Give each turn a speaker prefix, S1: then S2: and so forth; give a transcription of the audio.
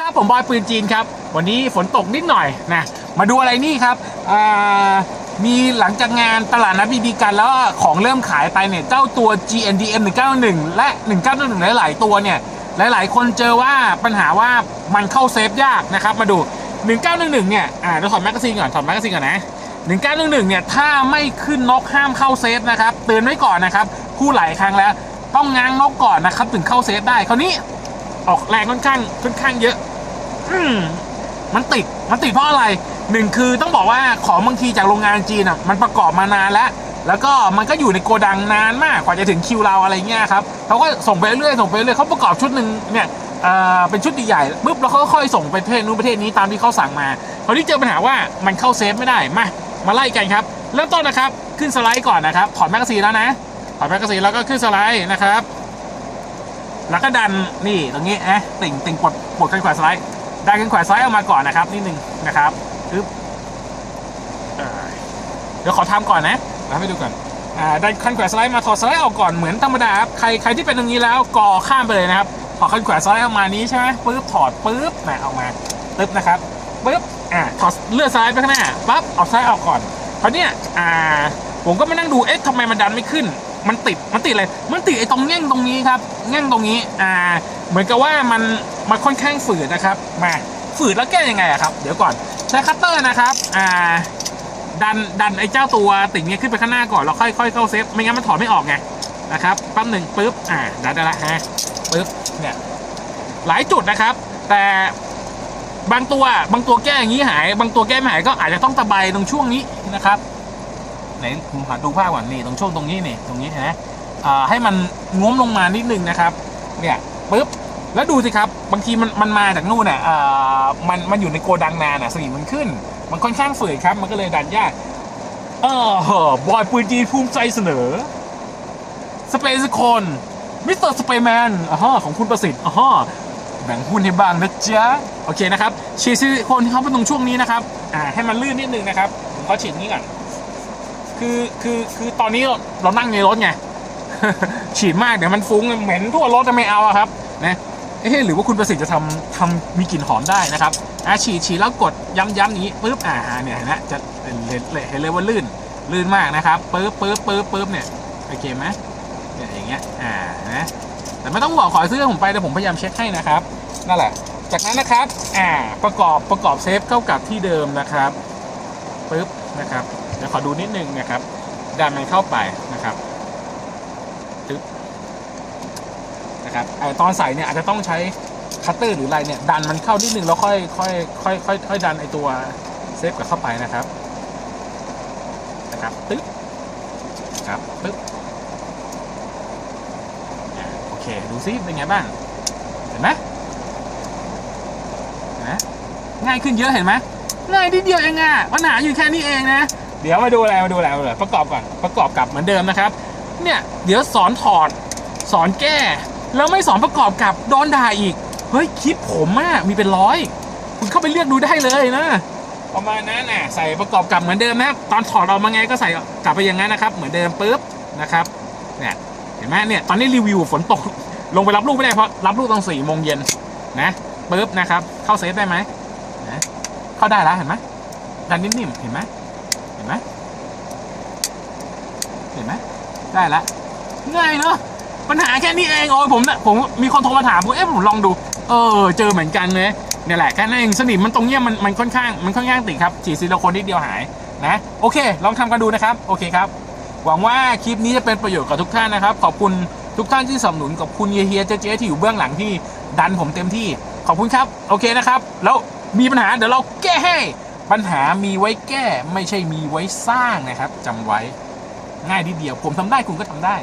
S1: ครับผมบอยปืนจีนครับ วันนี้ฝนตกนิดหน่อยนะมาดูอะไรนี่ครับมีหลังจากงานตลาดนัดบีบีกันแล้วของเริ่มขายไปเนี่ยเจ้าตัว GNDM 191 และ 191 หลายๆตัวเนี่ย หลายๆ คนเจอว่าปัญหาว่ามันเข้าเซฟยากนะครับ มาดู 1911 เนี่ยอ่าเดี๋ยวถอดแมกกาซีนก่อนถอดแมกกาซีนก่อนนะ 1911 เนี่ย ถ้าไม่ขึ้นนกห้ามเข้าเซฟนะครับเตือนไว้ก่อนนะครับคู่หลายครั้งแล้ว ต้องง้างนกก่อนนะครับถึงเข้าเซฟได้คราวนี้ออกแรงค่อนข้างค่อนข้างเยอะ อืมมันติด มันติดเพราะอะไรหนึ่งคือต้องบอกว่าของบางทีจากโรงงานจีนอะมันประกอบมานานแล้ว แล้วก็มันก็อยู่ในโกดังนานมากกว่าจะถึงคิวเราอะไรเงี้ยครับเขาก็ส่งไปเรื่อยส่งไปเรื่อยเขาประกอบชุดหนึ่งเนี่ยเอ่อเป็นชุดใหญ่ๆปุ๊บแล้วเขาก็ค่อยส่งไปประเทศนู้นประเทศนี้ตามที่เขาสั่งมาคราวนี้เจอปัญหาว่ามันเข้าเซฟไม่ได้มามาไล่กันครับ เริ่มต้นนะครับขึ้นสไลด์ก่อนนะครับถอดแมกกาซีนแล้วนะถอดแมกกาซีนแล้วก็ขึ้นสไลด์นะครับ แล้วก็ดันนี่ตรงนี้นะติ่งติ่งปลดปลดกันขวาสไลด์ ดันกันขวาซ้ายออกมาก่อนนะครับนิดนึงนะครับปึ๊บเดี๋ยวขอทำก่อนนะมาให้ดูก่อนอ่าดันคันแขวาสไลด์มาถอดสไลด์ออกก่อนเหมือนธรรมดาครับใครใครที่เป็นตรงนี้แล้วก่อข้ามไปเลยนะครับถอดคันแขวาสไลด์ออกมานี้ใช่ไหมปึ๊บถอดปึ๊บนะออกมาปึ๊บนะครับปึ๊บอ่าถอดเลื่อนซ้ายไปข้างหน้าปั๊บเอาซ้ายออกก่อนเพราะเนี้ยอ่าผมก็มานั่งดูเอ๊ะทำไมมันดันไม่ขึ้น มันติดมันติดอะไรมันติดไอ้ตรงแง่งตรงนี้ครับแง่งตรงนี้อ่าเหมือนกับว่ามันมันค่อนข้างฝืดนะครับมาฝืดแล้วแก้ยังไงอะครับ เดี๋ยวก่อนใช้คัตเตอร์นะครับอ่าดันดันไอ้เจ้าตัวติ่งเนี้ยขึ้นไปข้างหน้าก่อนแล้วค่อยค่อยเข้าเซฟไม่งั้นมันถอดไม่ออกไงนะครับแป๊บหนึ่งปึ๊บอ่าดันได้ละฮะปึ๊บเนี่ยหลายจุดนะครับ แต่บางตัวบางตัวแก้อย่างนี้หาย บางตัวแก้ไม่หายก็อาจจะต้องตะไบตรงช่วงนี้นะครับ ไหนผมหาดูภาพก่อนนี่ตรงช่วงตรงนี้นี่ตรงนี้เห็นไหมให้มันง้มลงมานิดนึงนะครับ เนี่ยปึ๊บแล้วดูสิครับ บางทีมันมันมาจากนู่นน่ะมันมันอยู่ในโกดังนานอะสนิมมันขึ้น มันค่อนข้างฝืดครับ มันก็เลยดันยากเออบอยปืนจีนภูมิใจเสนอ สเปซคนมิสเตอร์สเปแมนอ่าฮะของคุณประสิทธิ์อ่าฮะแบ่งหุ้นให้บ้างนะจ๊ะ โอเคนะครับฉีดซิลิโคนที่เขาเป็นตรงช่วงนี้นะครับ อ่าให้มันลื่นนิดนึงนะครับ ผมขอฉีดนี้ก่อน คือคือคือตอนนี้เราเรานั่งในรถไง ฉีดมากเดี๋ยวมันฟุ้งเหม็นทั่วรถจะไม่เอาอะครับนะเอ๊หรือว่าคุณประสิทธิ์จะทำทำมีกลิ่นหอมได้นะครับอะฉีดฉีดแล้วกดย้ำย้ำอย่างนี้ปุ๊บอ่าเนี่ยเห็นไหมจะเห็นเห็นเลยว่าลื่นลื่นมากนะครับปุ๊บปุ๊บปุ๊บปุ๊บเนี่ยโอเคไหมเนี่ยอย่างเงี้ยอ่านะแต่ไม่ต้องบอกขอซื้อผมไปแต่ผมพยายามเช็คให้นะครับนั่นแหละ จากนั้นนะครับอ่าประกอบประกอบเซฟเข้ากับที่เดิมนะครับปุ๊บนะครับ ดี๋ยวขอดูนิดนึงนะครับดันมันเข้าไปนะครับึบนะครับไอตอนใส่เนี่ยอาจจะต้องใช้คัตเตอร์หรืออะไรเนี่ยดันมันเข้านิดนึงแล้วค่อยค่อยค่อยค่อยค่อยดันไอตัวเซฟกับเข้าไปนะครับนะครับตึ๊บครับปึ๊บโอเคดูซิเป็นไงบ้างเห็นไหมเห็นไหมง่ายขึ้นเยอะเห็นไหมง่ายนิดเดียวเองอะปัญหาอยู่แค่นี้เองนะ เดี๋ยวมาดูอะไรมาดูอะไรมาดูอะไรประกอบก่อนประกอบกับเหมือนเดิมนะครับ เนี่ยเดี๋ยวสอนถอดสอนแก้ แล้วไม่สอนประกอบกับโดนด่าอีก เฮ้ยคลิปผมอะมีเป็นร้อย คุณเข้าไปเลือกดูได้เลยนะ ประมาณนั้นน่ะใส่ประกอบกับเหมือนเดิมนะครับตอนถอดออกมาไงก็ใส่กลับไปอย่างนั้นนะครับเหมือนเดิมปุ๊บนะครับเนี่ยเห็นไหมเนี่ยตอนนี้รีวิวฝนตกลงไปรับลูกไม่ได้เพราะรับลูกตอนสี่โมงเย็นนะปุ๊บนะครับเข้าเซฟได้ไหมนะเข้าได้แล้วเห็นไหมดันนิ่มๆเห็นไหม ห็นไหมเห็นไหมได้แล้วง่ายเนาะปัญหาแค่นี้เองโอ้ยผมเนี่ยผมมีคนโทรมาถามผมเอ๊ะผมลองดู เออ เจอเหมือนกันเลยเนี่ยแหละแค่นั้นเองสนิมมันตรงเนี้ยมันมันค่อนข้างมันค่อนข้างติดครับฉีดซิลิโคนนิดเดียวหายนะโอเค ลองทำกันดูนะครับ โอเคครับ หวังว่าคลิปนี้จะเป็นประโยชน์กับทุกท่านนะครับ ขอบคุณทุกท่านที่สนับสนุนขอบคุณเฮียๆเจ๊ๆที่อยู่เบื้องหลังที่ดันผมเต็มที่ ขอบคุณครับ โอเคนะครับ แล้วมีปัญหาเดี๋ยวเราแก้ให้ ปัญหามีไว้แก้ไม่ใช่มีไว้สร้างนะครับจำไว้ง่ายนิดเดียว ผมทำได้คุณก็ทำได้